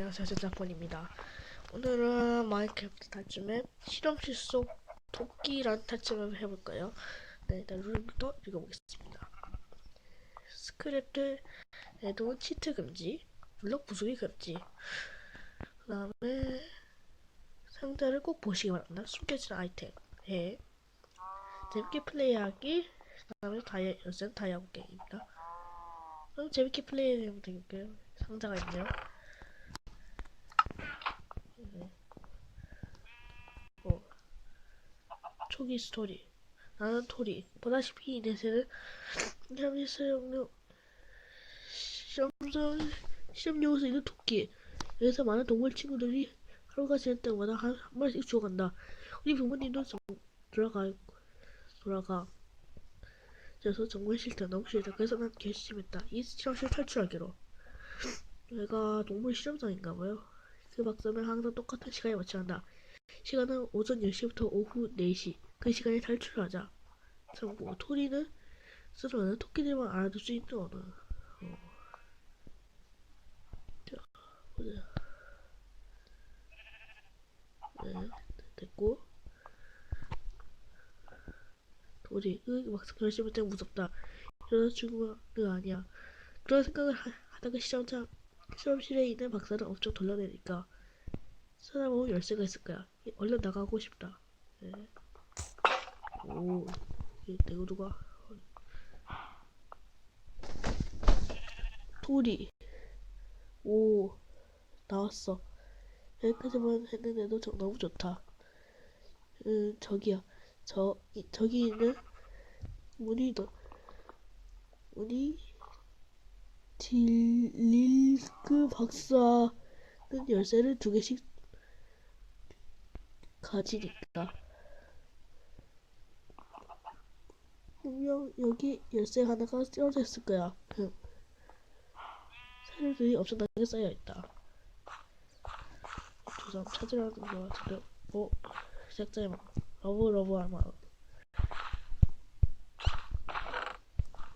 안녕하세요 제자폰입니다. 오늘은 마인크래프트 탈춤의 실험실 속 토끼란 탈춤을 해볼까요? 네 일단 룰부터 읽어보겠습니다. 스크립트에도 치트 금지 블럭 부수기 금지 그 다음에 상자를 꼭 보시기 바랍니다. 숨겨진 아이템 예. 재밌게 플레이하기 그 다음에 다이아 요새는 다이아고 게임입니다. 그럼 재밌게 플레이하면 되니까요. 상자가 있네요 어. 초기 스토리. 나는 토리. 보다시피 이넷에는 현미 사용료 시험서 시험용에서 있는 토끼. 여기서 많은 동물 친구들이 하루가 지날 때마다 한, 한 마리씩 죽어간다. 우리 부모님도 정, 돌아가 돌아가. 그래서 정말 싫다. 너무 싫다. 그래서 난 결심했다. 이 실험실 탈출하기로. 내가 동물 실험장인가봐요. 그 박사는 항상 똑같은 시간에 맞춰 한다. 시간은 오전 10시부터 오후 4시. 그 시간에 탈출하자. 참고, 토리는 쓰러는 토끼들만 알아둘 수 있는 언어. 어. 자, 보자. 네, 됐고. 토리, 으, 막상 결심할 때 무섭다. 이러다 죽으면 아니야. 그런 생각을 하, 하다가 시험장, 실험실에 있는 박사를 엄청 돌려내니까. 찾아보면 열쇠가 있을 거야. 얼른 나가고 싶다. 네. 오, 내가 누가? 토리. 오, 나왔어. 여기까지만 했는데도 저, 너무 좋다. 음, 저기야. 저, 이, 저기 있는 문이 너, 문이 딜릴크 박사는 열쇠를 두 개씩 가지니까 분명 여기 열쇠 하나가 쓰러져 있을 거야. 응. 사료들이 엄청나게 쌓여 있다. 조선 찾으라는 거 같은데 어? 시작자의 막 러브 러브 할마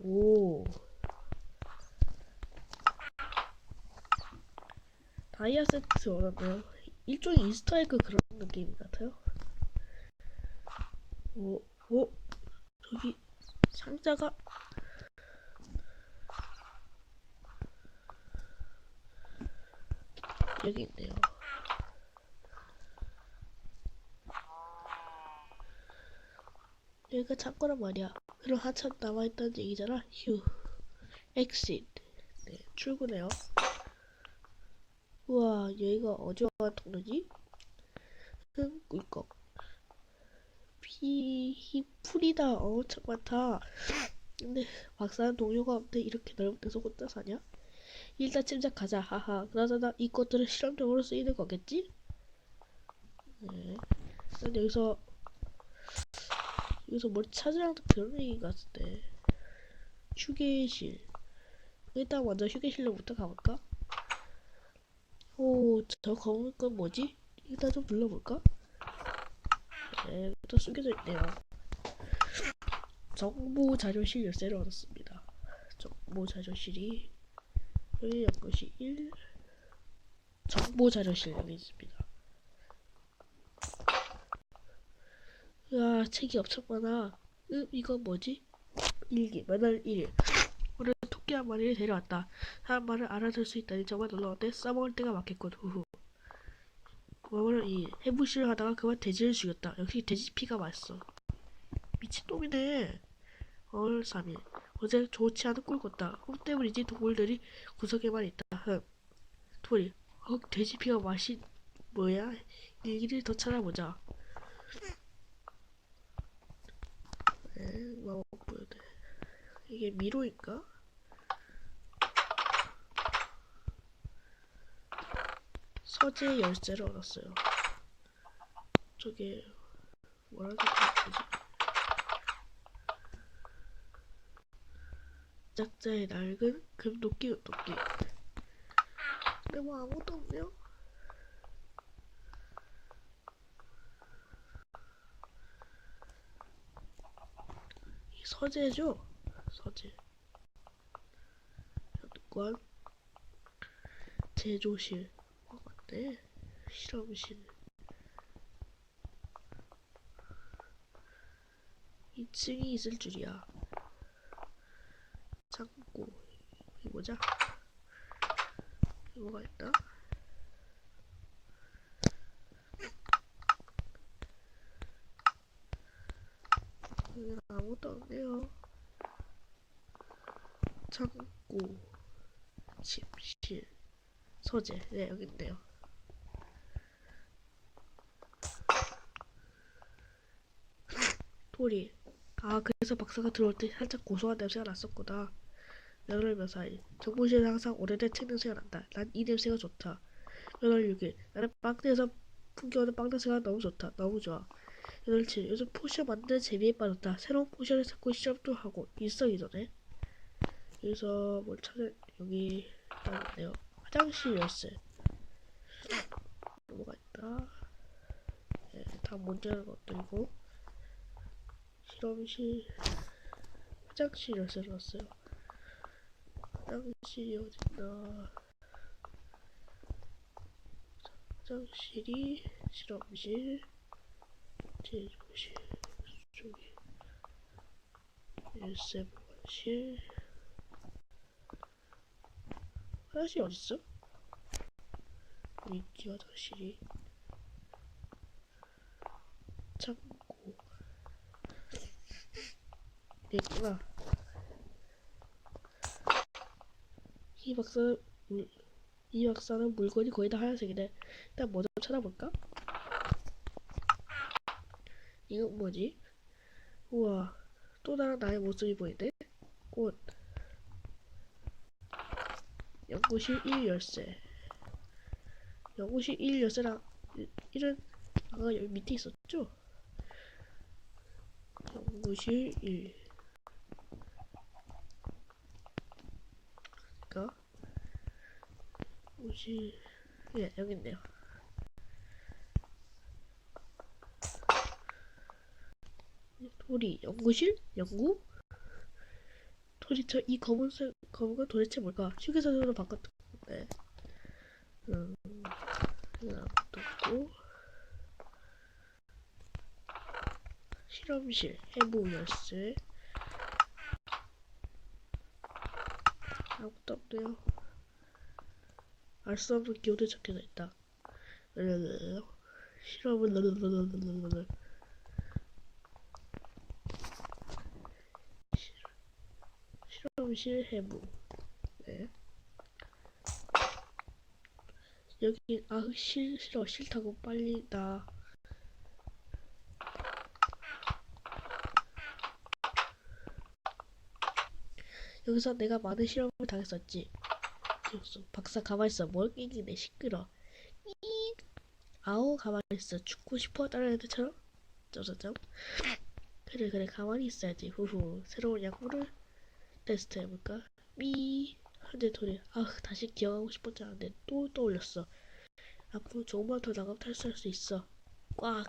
오. 다이아 세트 얻었네요? 일종의 이스터에그 그런 느낌 같아요. 오, 오, 저기 상자가 여기 있네요. 여기가 창고란 말이야. 그럼 한참 남아있다는 얘기잖아. 휴. 엑싯. 네, 출구네요. 우와 여기가 어디와 통로지? 흠 꿀꺽 피... 풀이다 엄청 많다 근데 박사는 동료가 없는데 이렇게 넓은 데서 혼자 사냐? 일단 침착하자 하하 그나저나 이 것들은 실험적으로 쓰이는 거겠지? 네. 난 여기서 여기서 뭘 찾으라는 그런 얘기 같은데 휴게실 일단 먼저 휴게실로 부터 가볼까? 오, 저 검은 건 뭐지? 일단 좀 눌러볼까? 네, 또 숨겨져 있네요. 정보 자료실 열쇠를 얻었습니다. 정보 자료실이 여기 연구실 1 정보 자료실 여기 있습니다. 으아, 책이 엄청 많아. 음, 이건 뭐지? 일기, 매달 1일. 오늘 토끼 한 마리를 데려왔다. 사람 말을 알아들 수 있다니 정말 놀라운데 써먹을 때가 많겠군. 후후. 그거를 이 해부시를 하다가 그만 돼지를 죽였다. 역시 돼지 피가 맛있어. 미친놈이네. 얼 3일. 어제 좋지 않은 꿀 꿨다. 꿈 때문이지 동물들이 구석에만 있다. 흠. 둘이. 어, 돼지 피가 맛이 뭐야? 일기를 더 찾아보자. 에, 뭐 돼. 이게 미로인가? 서재 열쇠를 얻었어요. 저게 뭐라고 되지? 짝자의 낡은 금도끼 금도끼. 근데 뭐 아무것도 없네요. 이 서재죠? 서재. 관 제조실. 없네. 실험실. 2층이 있을 줄이야. 창고. 여기 보자. 여기 뭐가 있나? 여기는 아무것도 없네요. 창고. 집실. 서재. 네, 여기 있네요. 토리. 아, 그래서 박사가 들어올 때 살짝 고소한 냄새가 났었구나. 몇 사이. 정보실에 항상 오래된 책 냄새가 난다. 난 이 냄새가 좋다. 며칠 6일. 나는 빵대에서 풍겨오는 빵 냄새가 너무 좋다. 너무 좋아. 며칠 7일. 요즘 포션 만드는 재미에 빠졌다. 새로운 포션을 찾고 시험도 하고 일석이조네. 여기서 뭘 찾을 여기 있네요. 화장실 열쇠. 뭐가 있다. 네, 다 문제는 것들이고 화장실 열쇠를 넣었어요. 화장실이 어딨나? 화장실이 실험실 제조실 열쇠 보관실 화장실 어딨어? 위기 화장실이 창고 네, 있구나 이 박사는 물, 이 박사는 물건이 거의 다 하얀색이네 일단 뭐좀 찾아볼까? 이건 뭐지? 우와 또 다른 나의 모습이 보이네 꽃 연구실 1 열쇠 연구실 1 열쇠랑 1은 아까 여기 밑에 있었죠? 연구실 1 그니까 연구실 예 여기 있네요. 토리 연구실? 연구? 토리 저이 검은색 검은 도대체 뭘까? 휴게소로 바꿨던 건데 음 아무것도 없고. 실험실 해부 열쇠. 아무것도 없네요 알 수 없는 기호도 적혀져 있다 실험을 실험실 해부. 네. 여기 아 싫, 싫어 싫다고 빨리 나. 여기서 내가 많은 실험을 당했었지 그래서 박사 가만있어. 뭘 끼기네 시끄러. 이 아우 가만있어. 죽고 싶어 다른 애들처럼? 점점점 그래 그래. 가만히 있어야지. 후후. 새로운 약물을 테스트 해볼까? 미. 한대 소리 아 다시 기억하고 싶었지 않은데 또 떠올렸어. 앞으로 조금만 더 나가면 탈수할 수 있어. 꽉.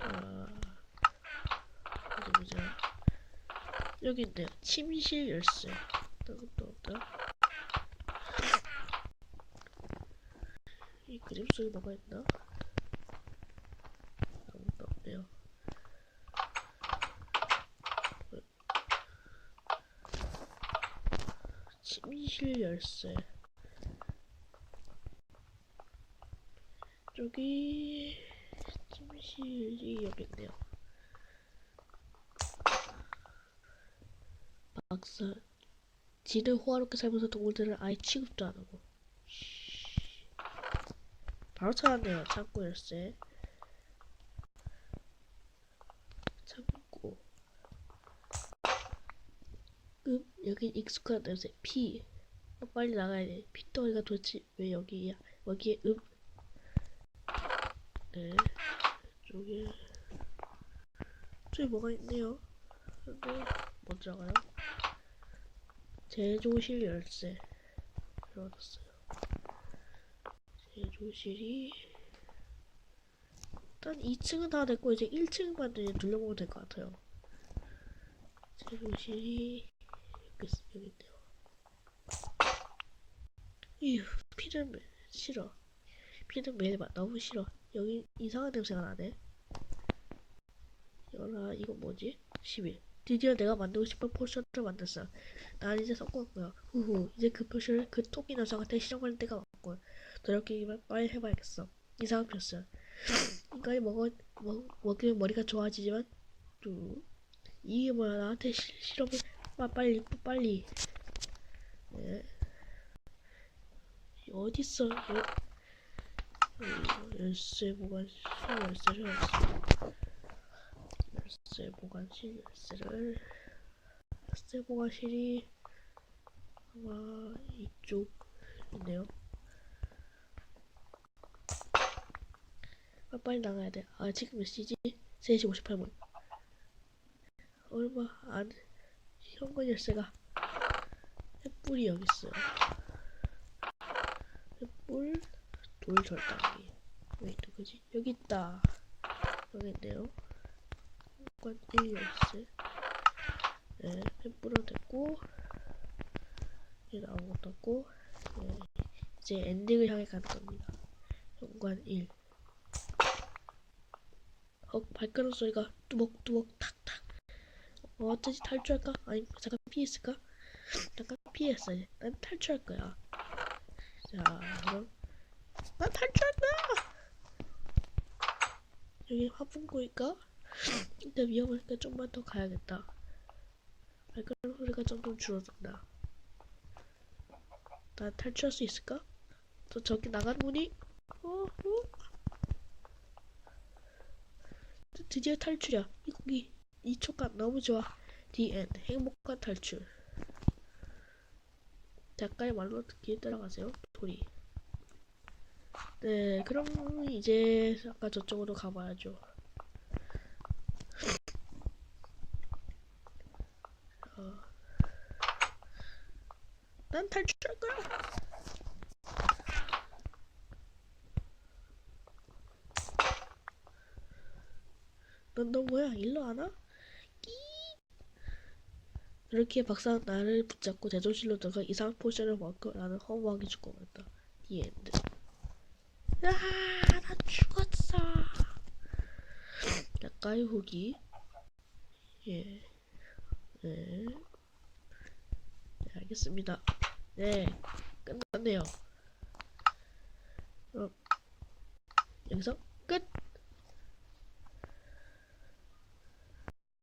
아, 어디 보자. 여기 있네요. 침실 열쇠. 아무 없다 이 그림 속에 뭐가 있나? 아무것도 없네요. 침실 열쇠. 저기 침실이 여기 있네요. 박사 지는 호화롭게 살면서 동물들을 아예 취급도 안 하고. 바로 찾았네요 창고 열쇠. 창고. 음 여긴 익숙한 냄새 피. 어, 빨리 나가야 돼. 피덩이가 도대체 왜 여기야? 여기에 음. 네, 저기. 저기 뭐가 있네요. 근데 못 들어가요. 제조실 열쇠 들어왔어요. 제조실이 일단 2층은 다 됐고 이제 1층만 이제 둘러보면 될 것 같아요. 제조실이 여기 있- 여기 있네요. 이휴 피는 매- 싫어. 피는 매일 마 너무 싫어. 여기 이상한 냄새가 나네. 열아 이거 뭐지? 10일. 드디어 내가 만들고 싶은 포션을 만들었어. 난 이제 거야. 후후. 이제 그 포션을 그 토끼 녀석한테 실험할 때가 왔고 노력이기만 빨리 해봐야겠어. 이상한 포션. 인간이 먹어 먹, 먹으면 머리가 좋아지지만 또 이게 뭐야 나한테 시, 실험을 빠, 빨리 빨리. 네. 어딨어? 여, 여, 열쇠 보관실 열쇠를 열쇠 보관실 열쇠를 열쇠 보관실이 아마 이쪽이네요. 아, 빨리 나가야 돼. 아 지금 몇 시지? 3시 58분. 얼마 안 현관 열쇠가 횃불이 여기 있어요. 횃불 돌 절단기 왜 누구지? 여기 있다. 여기 있네요. 현관 1 열쇠. 네, 횃불은 됐고 얘는 아무것도 없고 네, 이제 엔딩을 향해 가는 겁니다. 현관 1 어, 발걸음 소리가 뚜벅뚜벅 탁탁 어, 어쩌지 탈출할까? 아니 잠깐 피했을까? 잠깐 피했어 이제 난 탈출할 거야 자 그럼 난 탈출할 거야 여기 화분구니까 근데 위험하니까 좀만 더 가야겠다 발걸음 소리가 점점 줄어든다 난 탈출할 수 있을까? 저 저기 나간 문이 어? 어? 드- 드디어 탈출이야. 이 고기, 이 촉감 너무 좋아. The end. 행복한 탈출. 작가의 말로 듣기 따라가세요. 도리. 네, 그럼 이제 아까 저쪽으로 가봐야죠. 난 탈출할 거야. 넌 너 뭐야? 일로 안 와? 끼. 이렇게 박사는 나를 붙잡고 대조실로 들어가 이상한 포션을 먹고 나는 허무하게 죽고 말다. 디 엔드. 아, 나 죽었어. 약간의 후기. 예. 네. 네, 알겠습니다. 네, 끝났네요. 그럼 여기서 끝.